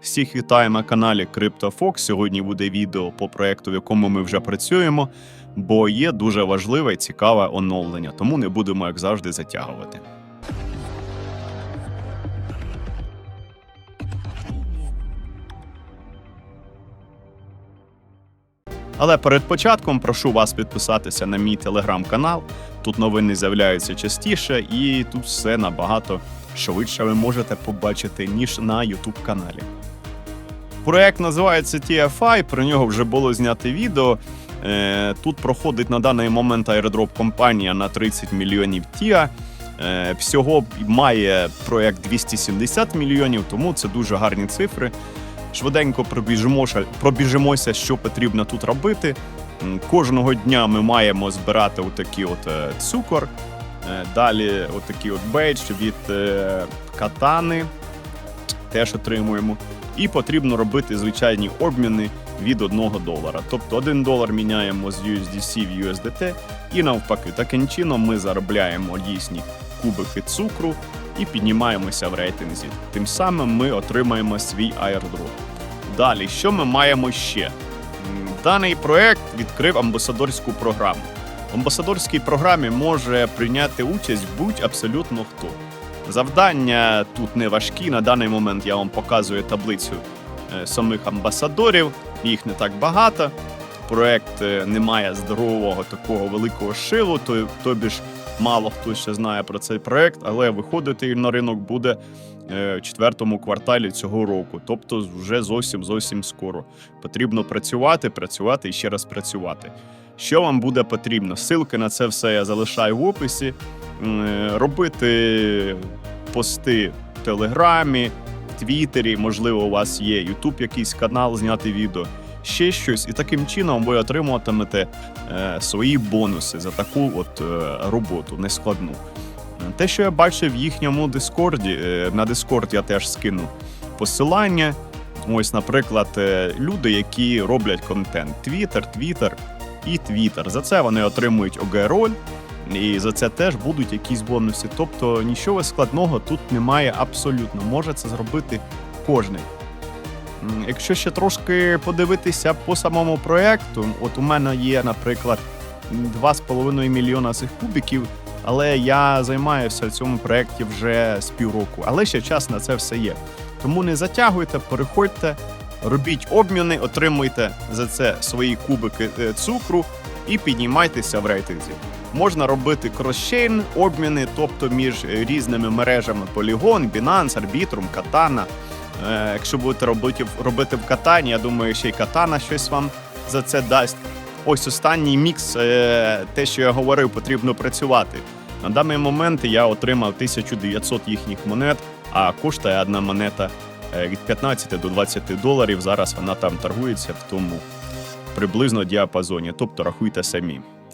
Всіх вітаю на каналі CryptoFox. Сьогодні буде відео по проекту, в якому ми вже працюємо, бо є дуже важливе і цікаве оновлення, тому не будемо, як завжди, затягувати. Але перед початком прошу вас підписатися на мій телеграм-канал. Тут новини з'являються частіше, і тут все набагато швидше ви можете побачити, ніж на YouTube каналі. Проект називається TFI, про нього вже було знято відео. Е, Тут проходить на даний момент аеродроп компанія на 30 мільйонів TIA. Е, Всього має проект 270 мільйонів, тому це дуже гарні цифри. Швиденько пробіжимося, пробіжимося, що потрібно тут робити. Кожного дня ми маємо збирати отакий от е, цукор. Далі отакий от бейдж від катани. Теж отримуємо. І потрібно робити звичайні обміни від 1 долара. Тобто 1 долар міняємо з USDC в USDT і навпаки. Таким чином ми заробляємо дійсні кубики цукру і піднімаємося в рейтинзі. Тим самим ми отримаємо свій аірдроп. Далі, що ми маємо ще? Даний проект відкрив амбасадорську програму. В амбасадорській програмі може прийняти участь будь абсолютно хто. Завдання тут не важкі. На даний момент я вам показую таблицю е, самих амбасадорів. Їх не так багато. Проект е, не має здорового такого великого шилу, то, тобі ж мало хто ще знає про цей проект, але виходити на ринок буде е, в четвертому кварталі цього року, тобто вже зовсім зовсім скоро. Потрібно працювати, працювати і ще раз працювати. Що вам буде потрібно? Ссылки на це все я залишаю в описі. Робити пости в Телеграмі, Твіттері, можливо, у вас є YouTube якийсь канал, зняти відео, ще щось. І таким чином ви отримуватимете е, свої бонуси за таку от е, роботу нескладну. Те, що я бачив в їхньому Дискорді, е, на Дискорд я теж скину посилання. Ось, наприклад, е, люди, які роблять контент: Твіттер, Твіттер і Твіттер. За це вони отримують ОГ-роль, і за це теж будуть якісь бонуси. Тобто нічого складного тут немає абсолютно. Може це зробити кожний. Якщо ще трошки подивитися по самому проекту, от у мене є, наприклад, 2,5 мільйона цих кубиків, але я займаюся в цьому проєкті вже з півроку. Але ще час на це все є. Тому не затягуйте, переходьте, робіть обміни, отримуйте за це свої кубики е, цукру і піднімайтеся в рейтинзі. Можна робити кросчейн обміни, тобто між різними мережами Polygon, Binance, Arbitrum, Katana. Е, Якщо будете робити, робити в катані, я думаю, ще й катана щось вам за це дасть. Ось останній мікс, е, те, що я говорив, потрібно працювати. На даний момент я отримав 1900 їхніх монет, а коштує одна монета е, від 15 до 20 доларів. Зараз вона там торгується в тому приблизно діапазоні. Тобто рахуйте самі.